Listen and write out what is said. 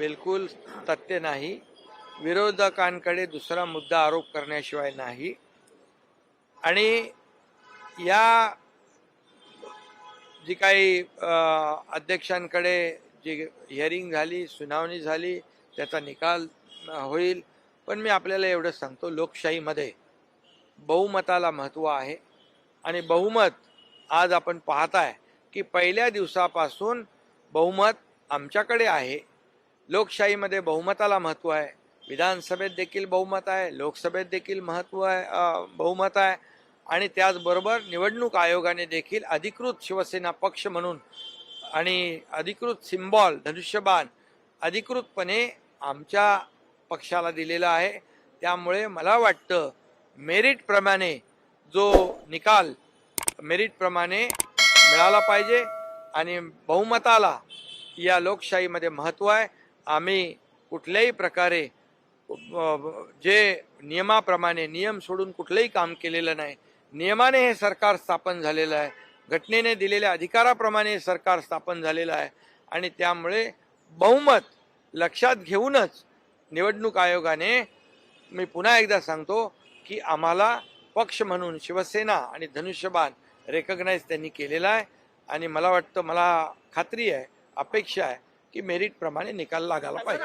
बिलकुल तथ्य नाही. विरोधकांकडे दुसरा मुद्दा आरोप करण्याशिवाय नाही. आणि या जी काही अध्यक्षांकडे जी हिअरिंग झाली सुनावणी झाली त्याचा निकाल होईल. पण मी आपल्याला एवढं सांगतो लोकशाहीमध्ये बहुमताला महत्त्व आहे. आणि बहुमत आज आपण पाहताय की पहिल्या दिवसापासून बहुमत आमच्याकडे आहे. लोकशाहीमध्ये बहुमताला महत्त्व आहे. विधानसभेत देखील बहुमत आहे लोकसभेत देखील महत्त्व आहे बहुमत आहे. आणि त्याचबरोबर निवडणूक आयोगाने देखील अधिकृत शिवसेना पक्ष म्हणून आणि अधिकृत सिम्बॉल धनुष्यबाण अधिकृतपणे आमच्या पक्षाला दिलेला आहे. त्यामुळे मला वाटतं मेरिटप्रमाणे जो निकाल मेरिटप्रमाणे मिळाला पाहिजे आणि बहुमताला या लोकशाहीमध्ये महत्त्व आहे. आम्ही कुठल्याही प्रकारे जे नियमाप्रमाणे नियम सोडून कुठलंही काम केलेलं नाही नियमाने हे सरकार स्थापन झालेलं आहे घटनेने दिलेल्या अधिकाराप्रमाणे हे सरकार स्थापन झालेलं आहे आणि त्यामुळे बहुमत लक्षात घेऊनच निवडणूक आयोगाने मी पुन्हा एकदा सांगतो की आम्हाला पक्ष म्हणून शिवसेना आणि धनुष्यबाण रेकग्नाईज त्यांनी केलेला आहे आणि मला वाटतं मला खात्री आहे अपेक्षा आहे की मेरिटप्रमाणे निकाल लागायला पाहिजे.